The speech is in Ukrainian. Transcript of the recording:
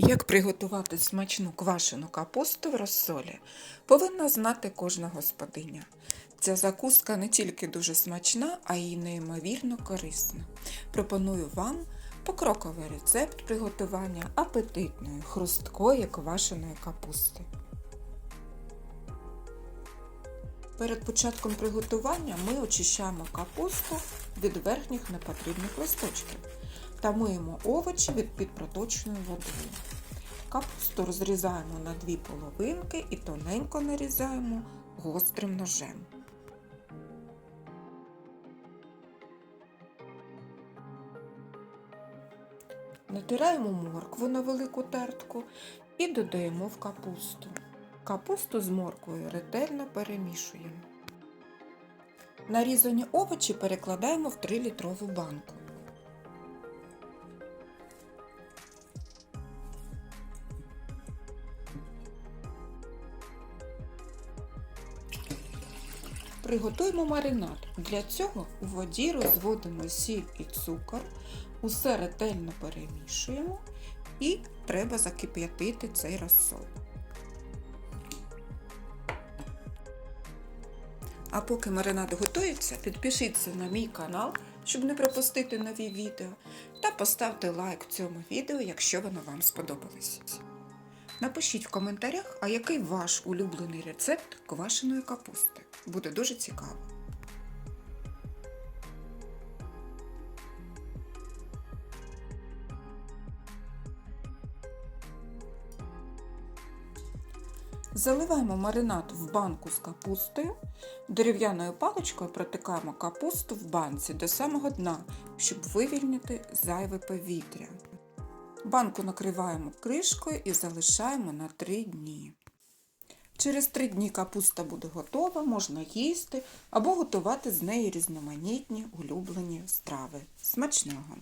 Як приготувати смачну квашену капусту в розсолі, повинна знати кожна господиня. Ця закуска не тільки дуже смачна, а й неймовірно корисна. Пропоную вам покроковий рецепт приготування апетитної, хрусткої квашеної капусти. Перед початком приготування ми очищаємо капусту від верхніх непотрібних листочків та миємо овочі від під проточною водою. Капусту розрізаємо на дві половинки і тоненько нарізаємо гострим ножем. Натираємо моркву на велику тертку і додаємо в капусту. Капусту з морквою ретельно перемішуємо. Нарізані овочі перекладаємо в 3-літрову банку. Приготуємо маринад. Для цього у воді розводимо сіль і цукор, усе ретельно перемішуємо і треба закип'ятити цей розсол. А поки маринад готується, підпишіться на мій канал, щоб не пропустити нові відео, та поставте лайк цьому відео, якщо воно вам сподобалось. Напишіть в коментарях, а який ваш улюблений рецепт квашеної капусти. Буде дуже цікаво. Заливаємо маринад в банку з капустою. Дерев'яною паличкою протикаємо капусту в банці до самого дна, щоб вивільнити зайве повітря. Банку накриваємо кришкою і залишаємо на 3 дні. Через три дні капуста буде готова, можна їсти або готувати з неї різноманітні улюблені страви. Смачного!